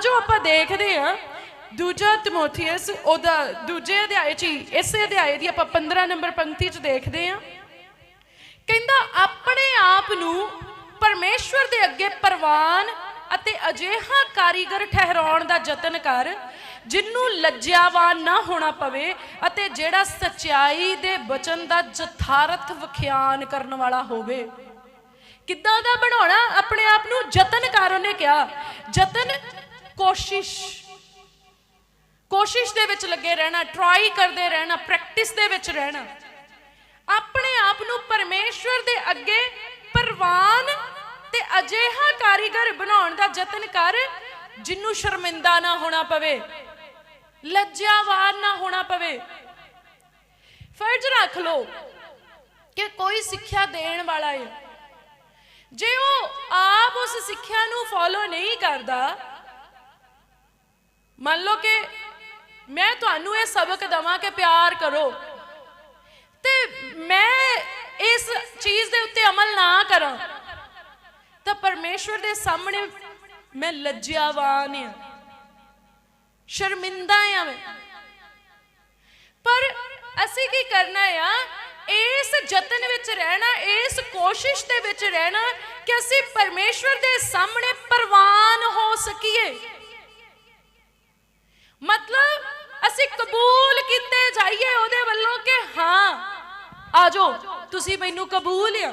ਜੋ ਆਪਾਂ ਦੇਖਦੇ ਹਾਂ, ਦੂਜਾ ਤਿਮੋਥੀਅਸ ਉਹਦਾ ਦੂਜੇ ਅਧਿਆਏ 'ਚ ਇਸੇ ਅਧਿਆਏ ਦੀ ਆਪਾਂ 15 ਨੰਬਰ ਪੰਕਤੀ 'ਚ ਦੇਖਦੇ ਹਾਂ। ਕਹਿੰਦਾ, ਆਪਣੇ ਆਪ ਨੂੰ ਪਰਮੇਸ਼ਵਰ ਦੇ ਅੱਗੇ ਪ੍ਰਵਾਨ ਅਤੇ ਅਜਿਹਾ ਕਾਰੀਗਰ ਠਹਿਰਾਉਣ ਦਾ ਯਤਨ ਕਰ, ਜਿੰਨੂੰ ਲੱਜਿਆਵਾਨ ਨਾ ਹੋਣਾ ਪਵੇ ਅਤੇ ਜਿਹੜਾ ਸਚਾਈ ਦੇ ਬਚਨ ਦਾ ਜਥਾਰਥ ਵਿਖਿਆਨ ਕਰਨ ਵਾਲਾ ਹੋਵੇ। ਕਿੱਦਾਂ ਦਾ ਬਣਾਉਣਾ? ਆਪਣੇ ਆਪ ਨੂੰ ਯਤਨ ਕਰ ਉਹਨੇ ਕਿਹਾ। ਯਤਨ ਕੋਸ਼ਿਸ਼। ਕੋਸ਼ਿਸ਼ ਦੇ ਵਿੱਚ ਲੱਗੇ ਰਹਿਣਾ ਟਰਾਈ ਕਰਦੇ ਰਹਿਣਾ ਪ੍ਰੈਕਟਿਸ ਦੇ ਵਿੱਚ ਰਹਿਣਾ। ਆਪਣੇ ਆਪ ਨੂੰ ਪਰਮੇਸ਼ਵਰ ਦੇ ਅੱਗੇ ਪ੍ਰਵਾਨ ਤੇ ਅਜਿਹਾ ਕਾਰੀਗਰ ਬਣਾਉਣ ਦਾ ਯਤਨ ਕਰ, ਜਿੰਨੂੰ ਸ਼ਰਮਿੰਦਾ ਨਾ ਹੋਣਾ ਪਵੇ ਲੱਜਿਆਵਾਨ ਨਾ ਹੋਣਾ ਪਵੇ। ਫਰਜ਼ ਰੱਖ ਲਓ ਕਿ ਕੋਈ ਸਿੱਖਿਆ ਦੇਣ ਵਾਲਾ ਹੈ ਜੇ ਉਹ ਆਪ ਉਸ ਸਿੱਖਿਆ ਨੂੰ ਫੋਲੋ ਨਹੀਂ ਕਰਦਾ ਮੰਨ ਲਓ ਕਿ ਮੈਂ ਤੁਹਾਨੂੰ ਇਹ ਸਬਕ ਦਵਾਂ ਕਿ ਪਿਆਰ ਕਰੋ। ਤੇ ਮੈਂ ਇਸ ਚੀਜ਼ ਦੇ ਉੱਤੇ ਅਮਲ ਨਾ ਕਰਾਂ। ਤਾਂ ਪਰਮੇਸ਼ਵਰ ਦੇ ਸਾਹਮਣੇ ਮੈਂ ਲੱਜਿਆਵਾਨ ਆ ਸ਼ਰਮਿੰਦਾ ਆ ਮੈਂ। ਪਰ ਅਸੀਂ ਕੀ ਕਰਨਾ ਆ? ਇਸ ਯਤਨ ਵਿੱਚ ਰਹਿਣਾ, ਇਸ ਕੋਸ਼ਿਸ਼ ਦੇ ਵਿੱਚ ਰਹਿਣਾ ਕਿ ਅਸੀਂ ਪਰਮੇਸ਼ਵਰ ਦੇ ਸਾਹਮਣੇ ਪ੍ਰਵਾਨ ਹੋ ਸਕੀਏ। ਮਤਲਬ ਅਸੀਂ ਕਬੂਲ ਕੀਤੇ ਜਾਈਏ ਉਹਦੇ ਵੱਲੋਂ ਕਿ ਹਾਂ, ਆਜੋ, ਤੁਸੀਂ ਮੈਨੂੰ ਕਬੂਲ ਆ।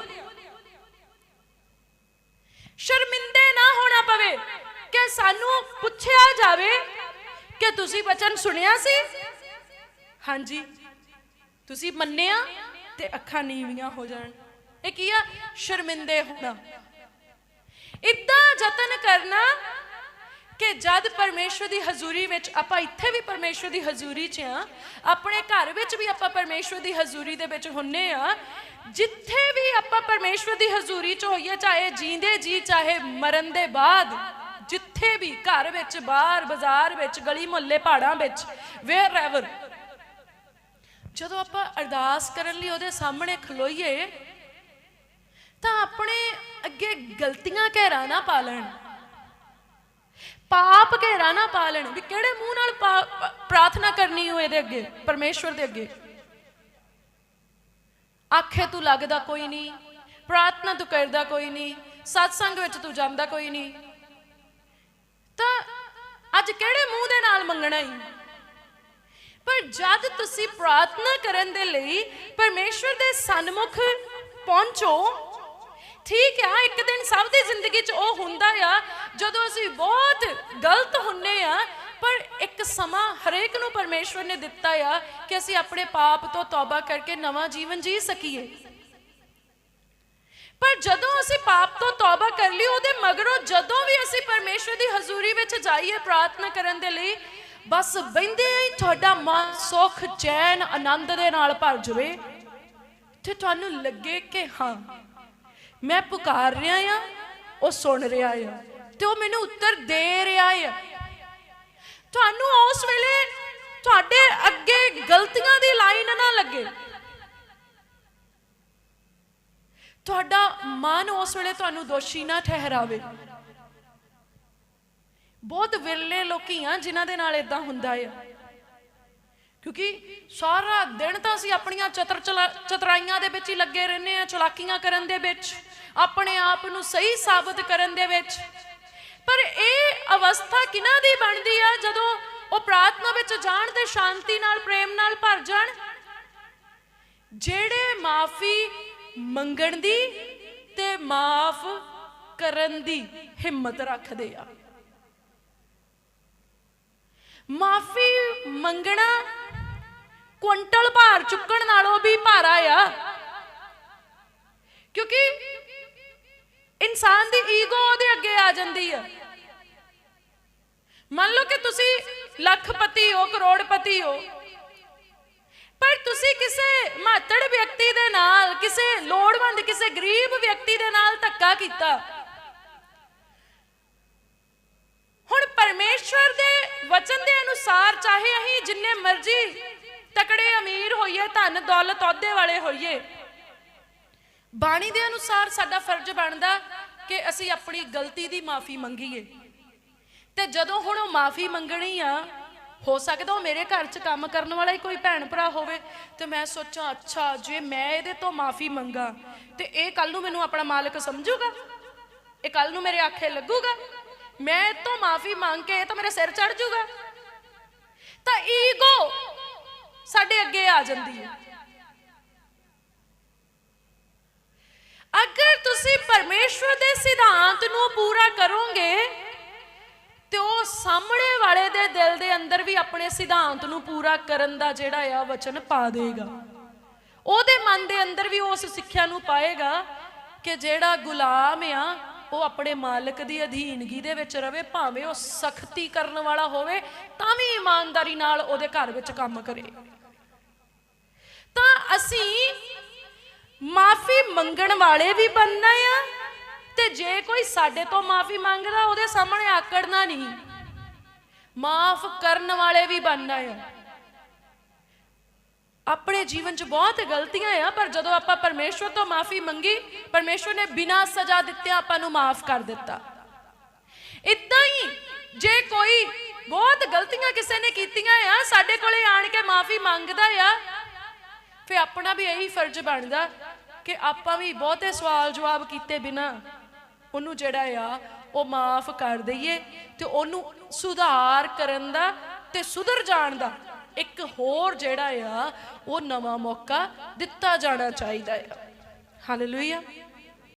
ਸ਼ਰਮਿੰਦੇ ਨਾ ਹੋਣਾ ਪਵੇ ਕਿ ਸਾਨੂੰ ਪੁੱਛਿਆ ਜਾਵੇ ਕਿ ਤੁਸੀਂ ਬਚਨ ਸੁਣਿਆ ਸੀ? ਹਾਂਜੀ, ਤੁਸੀਂ ਮੰਨਿਆ ਤੇ ਅੱਖਾਂ ਨੀਵੀਆਂ ਹੋ ਜਾਣ। ਇਹ ਕੀ ਆ? ਸ਼ਰਮਿੰਦੇ ਹੋਣਾ। ਇਦਾਂ ਯਤਨ ਕਰਨਾ ਕਿ ਜਦ ਪਰਮੇਸ਼ਵਰ ਦੀ ਹਜ਼ੂਰੀ ਵਿੱਚ ਆਪਾਂ ਇੱਥੇ ਵੀ ਪਰਮੇਸ਼ਵਰ ਦੀ ਹਜ਼ੂਰੀ 'ਚ ਆ ਆਪਣੇ ਘਰ ਵਿੱਚ ਵੀ ਆਪਾਂ ਪਰਮੇਸ਼ਵਰ ਦੀ ਹਜ਼ੂਰੀ ਦੇ ਵਿੱਚ ਹੁੰਨੇ ਆ, ਜਿੱਥੇ ਵੀ ਆਪਾਂ ਪਰਮੇਸ਼ਵਰ ਦੀ ਹਜ਼ੂਰੀ 'ਚ ਹੋਈਏ, ਚਾਹੇ ਜੀਂਦੇ ਜੀ, ਚਾਹੇ ਮਰਨ ਦੇ ਬਾਅਦ, ਜਿੱਥੇ ਵੀ ਘਰ ਵਿੱਚ, ਬਾਹਰ, ਬਾਜ਼ਾਰ ਵਿੱਚ, ਗਲੀ ਮੁਹੱਲੇ, ਪਹਾੜਾਂ ਵਿੱਚ ਵੇਅਰ ਐਵਰ ਜਦੋਂ ਆਪਾਂ ਅਰਦਾਸ ਕਰਨ ਲਈ ਉਹਦੇ ਸਾਹਮਣੇ ਖਲੋਈਏ, ਤਾਂ ਆਪਣੇ ਅੱਗੇ ਗਲਤੀਆਂ ਘੇਰਾ ਨਾ ਪਾ ਲੈਣ। ਪਾਪ ਘੇਰਾ ਨਾ ਪਾ ਲੈਣ ਵੀ ਕਿਹੜੇ ਮੂੰਹ ਨਾਲ ਪਾ- ਪ੍ਰਾਰਥਨਾ ਕਰਨੀ ਹੋ ਇਹਦੇ ਅੱਗੇ, ਪਰਮੇਸ਼ਵਰ ਦੇ ਅੱਗੇ। ਆਖੇ ਤੂੰ ਲੱਗਦਾ ਕੋਈ ਨਹੀਂ ਪ੍ਰਾਰਥਨਾ ਤੂੰ ਕਰਦਾ ਕੋਈ ਨਹੀਂ ਸਤਸੰਗ ਵਿੱਚ ਤੂੰ ਜਾਂਦਾ ਕੋਈ ਨਹੀਂ ਤਾਂ ਅੱਜ ਕਿਹੜੇ ਮੂੰਹ ਦੇ ਨਾਲ ਮੰਗਣਾ ਹੀ ਪਰ ਜਦ ਤੁਸੀਂ ਪ੍ਰਾਰਥਨਾ ਕਰਨ ਦੇ ਲਈ ਪਰਮੇਸ਼ਵਰ ਦੇ ਸਨਮੁਖ ਪਹੁੰਚੋ, ਠੀਕ ਆ, ਇੱਕ ਦਿਨ ਸਭ ਦੀ ਜ਼ਿੰਦਗੀ 'ਚ ਉਹ ਹੁੰਦਾ ਆ ਜਦੋਂ ਅਸੀਂ ਬਹੁਤ ਗਲਤ ਹੁੰਨੇ ਆ, ਪਰ ਇੱਕ ਸਮਾਂ ਹਰੇਕ ਨੂੰ ਪਰਮੇਸ਼ਵਰ ਨੇ ਦਿੱਤਾ ਆ ਕਿ ਅਸੀਂ ਆਪਣੇ ਪਾਪ ਤੋਂ ਤੌਬਾ ਕਰਕੇ ਨਵਾਂ ਜੀਵਨ ਜੀ ਸਕੀਏ। ਪਰ ਜਦੋਂ ਅਸੀਂ ਪਾਪ ਤੋਂ ਤੌਬਾ ਕਰ ਲਈ, ਉਹਦੇ ਮਗਰੋਂ ਜਦੋਂ ਵੀ ਅਸੀਂ ਪਰਮੇਸ਼ਵਰ ਦੀ ਹਜ਼ੂਰੀ ਵਿੱਚ ਜਾਈਏ ਪ੍ਰਾਰਥਨਾ ਕਰਨ ਦੇ ਲਈ, ਬਸ ਬੈੰਦੇ ਹੀ ਤੁਹਾਡਾ ਮਨ ਸੁਖ, ਚੈਨ, ਆਨੰਦ ਦੇ ਨਾਲ ਭਰ ਜਾਵੇ। ਤੇ ਤੁਹਾਨੂੰ ਲੱਗੇ ਕਿ ਹਾਂ, ਮੈਂ ਪੁਕਾਰ ਰਿਹਾ ਆ, ਉਹ ਸੁਣ ਰਿਹਾ ਆ। ਤੇ ਉਹ ਮੈਨੂੰ ਉੱਤਰ ਦੇ ਰਿਹਾ ਆ ਤੁਹਾਨੂੰ ਉਸ ਵੇਲੇ ਤੁਹਾਡੇ ਅੱਗੇ ਗਲਤੀਆਂ ਦੀ ਲਾਈਨ ਨਾ ਲੱਗੇ। ਤੁਹਾਡਾ ਮਨ ਉਸ ਵੇਲੇ ਤੁਹਾਨੂੰ ਦੋਸ਼ੀ ਨਾ ਠਹਿਰਾਵੇ। ਬਹੁਤ ਵਿਰਲੇ ਲੋਕੀ ਆ ਜਿਨ੍ਹਾਂ ਦੇ ਨਾਲ ਇਦਾਂ ਹੁੰਦਾ ਆ ਕਿਉਂਕਿ ਸਾਰਾ ਦਿਨ ਤਾਂ ਅਸੀਂ ਆਪਣੀਆਂ ਚਤਰ ਚਲਾ- ਚਤਰਾਈਆਂ ਦੇ ਵਿੱਚ ਹੀ ਲੱਗੇ ਰਹਿੰਦੇ ਆ, ਚਲਾਕੀਆਂ ਕਰਨ ਦੇ ਵਿੱਚ, ਆਪਣੇ ਆਪ ਨੂੰ ਸਹੀ ਸਾਬਤ ਕਰਨ ਦੇ ਵਿੱਚ। ਪਰ ਇਹ ਅਵਸਥਾ ਕਿਹਨਾਂ ਦੀ ਬਣਦੀ ਆ? ਜਦੋਂ ਉਹ ਪ੍ਰਾਰਥਨਾ ਵਿੱਚ ਜਾਣ ਤੇ ਸ਼ਾਂਤੀ ਨਾਲ, ਪ੍ਰੇਮ ਨਾਲ ਭਰ ਜਾਣ? ਜਿਹੜੇ ਮਾਫੀ ਮੰਗਣ ਦੀ ਤੇ ਮਾਫ ਕਰਨ ਦੀ ਹਿੰਮਤ ਰੱਖਦੇ ਆ। ਮਾਫੀ ਮੰਗਣਾ ਕੁਇੰਟਲ ਭਾਰ ਚੁੱਕਣ ਨਾਲੋਂ ਵੀ ਭਾਰਾ ਆ। ਕਿਉਂਕਿ ਇਨਸਾਨ ਦੀ ਈਗੋ ਉਹਦੇ ਅੱਗੇ ਆ ਜਾਂਦੀ ਆ। ਮੰਨ ਲਓ ਕਿ ਤੁਸੀਂ ਲੱਖਪਤੀ ਹੋ, ਕਰੋੜਪਤੀ ਹੋ। ਪਰ ਤੁਸੀਂ ਕਿਸੇ ਮਾਤੜ ਵਿਅਕਤੀ ਦੇ ਨਾਲ, ਕਿਸੇ ਲੋੜਵੰਦ, ਕਿਸੇ ਗਰੀਬ ਵਿਅਕਤੀ ਦੇ ਨਾਲ ਧੱਕਾ ਕੀਤਾ। ਹੁਣ ਪਰਮੇਸ਼ਵਰ ਦੇ ਵਚਨ ਦੇ ਅਨੁਸਾਰ ਚਾਹੇ ਅਸੀਂ ਜਿੰਨੇ ਮਰਜ਼ੀ ਤਕੜੇ ਅਮੀਰ ਹੋਈਏ, ਧਨ, ਦੌਲਤ, ਅਹੁਦੇ ਵਾਲੇ ਹੋਈਏ, ਬਾਣੀ ਦੇ ਅਨੁਸਾਰ ਸਾਡਾ ਫਰਜ਼ ਬਣਦਾ ਕਿ ਅਸੀਂ ਆਪਣੀ ਗਲਤੀ ਦੀ ਮਾਫੀ ਮੰਗੀਏ। ਤੇ ਜਦੋਂ ਹੁਣ ਉਹ ਮਾਫੀ ਮੰਗਣੀ ਆ, ਹੋ ਸਕਦਾ ਉਹ ਮੇਰੇ ਘਰ 'ਚ ਕੰਮ ਕਰਨ ਵਾਲਾ ਹੀ ਕੋਈ ਭੈਣ ਭਰਾ ਹੋਵੇ, ਤੇ ਮੈਂ ਸੋਚਾਂ, ਅੱਛਾ, ਜੇ ਮੈਂ ਇਹਦੇ ਤੋਂ ਮਾਫੀ ਮੰਗਾ, ਤੇ ਇਹ ਕੱਲ ਨੂੰ ਮੈਨੂੰ ਆਪਣਾ ਮਾਲਕ ਸਮਝੂਗਾ? ਇਹ ਕੱਲ ਨੂੰ ਮੇਰੇ ਆਖੇ ਲੱਗੂਗਾ? ਮੈਂ ਇਹ ਤੋਂ ਮਾਫੀ ਮੰਗ ਕੇ ਇਹ ਤਾਂ ਮੇਰੇ ਸਿਰ ਚੜ ਜੂਗਾ? ਤਾਂ ਈਗੋ ਸਾਡੇ ਅੱਗੇ ਆ ਜਾਂਦੀ ਹੈ। ਅਗਰ ਤੁਸੀਂ ਪਰਮੇਸ਼ਵਰ ਦੇ ਸਿਧਾਂਤ ਨੂੰ ਪੂਰਾ ਕਰੋਗੇ ਵਾਲੇ ਦਿਲ ਦੇ ਅੰਦਰ ਵੀ ਆਪਣੇ ਸਿਧਾਂਤ ਨੂੰ ਪੂਰਾ ਕਰਨ ਦਾ ਜਿਹੜਾ ਆ ਵਚਨ ਪਾ ਦੇਗਾ। ਉਹਦੇ ਮਨ ਦੇ ਅੰਦਰ ਵੀ ਉਸ ਸਿੱਖਿਆ ਨੂੰ ਪਾਏਗਾ ਕਿ ਜਿਹੜਾ ਗੁਲਾਮ ਆ, ਉਹ ਆਪਣੇ ਮਾਲਕ ਦੀ ਅਧੀਨਗੀ ਦੇ ਵਿੱਚ ਰਵੇ, ਭਾਵੇਂ ਉਹ ਸਖਤੀ ਕਰਨ ਵਾਲਾ ਹੋਵੇ, ਤਾਂ ਵੀ ਇਮਾਨਦਾਰੀ ਨਾਲ ਉਹਦੇ ਘਰ ਵਿੱਚ ਕੰਮ ਕਰੇ। ਤਾਂ ਅਸੀਂ ਮਾਫੀ ਮੰਗਣ ਵਾਲੇ ਵੀ ਬਣਨਾ ਆ, ਤੇ ਜੇ ਕੋਈ ਸਾਡੇ ਤੋਂ ਮਾਫੀ ਮੰਗਦਾ, ਉਹਦੇ ਸਾਹਮਣੇ ਆਕੜਨਾ ਨਹੀਂ। ਮਾਫ ਕਰਨ ਵਾਲੇ ਵੀ ਬਣਨਾ ਆ ਆਪਣੇ ਜੀਵਨ 'ਚ ਬਹੁਤ ਗਲਤੀਆਂ ਆ, ਪਰ ਜਦੋਂ ਆਪਾਂ ਪਰਮੇਸ਼ਵਰ ਤੋਂ ਮਾਫੀ ਮੰਗੀ, ਪਰਮੇਸ਼ਵਰ ਨੇ ਬਿਨਾਂ ਸਜ਼ਾ ਦਿੱਤੇ ਆਪਾਂ ਨੂੰ ਮਾਫ ਕਰ ਦਿੱਤਾ। ਇਦਾਂ ਹੀ ਜੇ ਕੋਈ ਬਹੁਤ ਗਲਤੀਆਂ ਕਿਸੇ ਨੇ ਕੀਤੀਆਂ ਆ, ਸਾਡੇ ਕੋਲੇ ਆਣ ਕੇ ਮਾਫੀ ਮੰਗਦਾ ਆ ਫੇ ਆਪਣਾ ਵੀ ਇਹੀ ਫਰਜ਼ ਬਣਦਾ ਕਿ ਆਪਾਂ ਵੀ ਬਹੁਤੇ ਸਵਾਲ ਜਵਾਬ ਕੀਤੇ ਬਿਨਾ ਉਹਨੂੰ ਜਿਹੜਾ ਆ ਉਹ ਮਾਫ ਕਰ ਦਈਏ ਤੇ ਉਹਨੂੰ ਸੁਧਾਰ ਕਰਨ ਦਾ ਤੇ ਸੁਧਰ ਜਾਣ ਦਾ ਇੱਕ ਹੋਰ ਜਿਹੜਾ ਆ, ਉਹ ਨਵਾਂ ਮੌਕਾ ਦਿੱਤਾ ਜਾਣਾ ਚਾਹੀਦਾ ਆ। ਹਾਲੇਲੂਇਆ